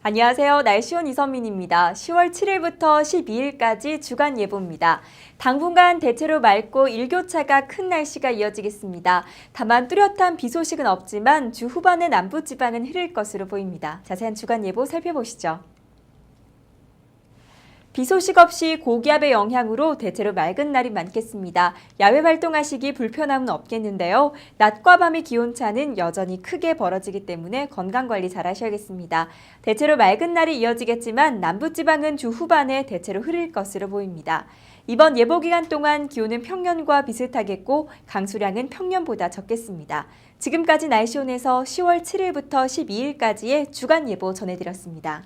안녕하세요. 날씨온 이선민입니다. 10월 7일부터 12일까지 주간 예보입니다. 당분간 대체로 맑고 일교차가 큰 날씨가 이어지겠습니다. 다만 뚜렷한 비 소식은 없지만 주 후반에 남부 지방은 흐릴 것으로 보입니다. 자세한 주간 예보 살펴보시죠. 비 소식 없이 고기압의 영향으로 대체로 맑은 날이 많겠습니다. 야외 활동하시기 불편함은 없겠는데요. 낮과 밤의 기온차는 여전히 크게 벌어지기 때문에 건강관리 잘 하셔야겠습니다. 대체로 맑은 날이 이어지겠지만 남부지방은 주 후반에 대체로 흐릴 것으로 보입니다. 이번 예보 기간 동안 기온은 평년과 비슷하겠고 강수량은 평년보다 적겠습니다. 지금까지 날씨온에서 10월 7일부터 12일까지의 주간 예보 전해드렸습니다.